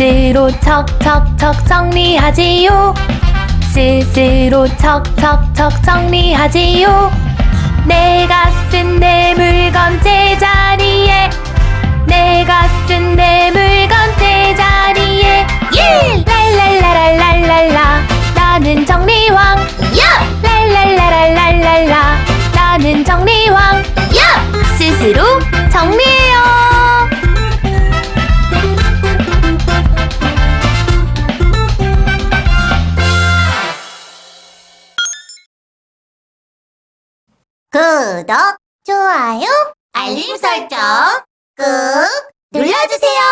스스로 척척척 정리하지요. 스스로 척척척 정리하지요. 내가 쓴내물 구독, 좋아요, 알림 설정 꾹 눌러주세요.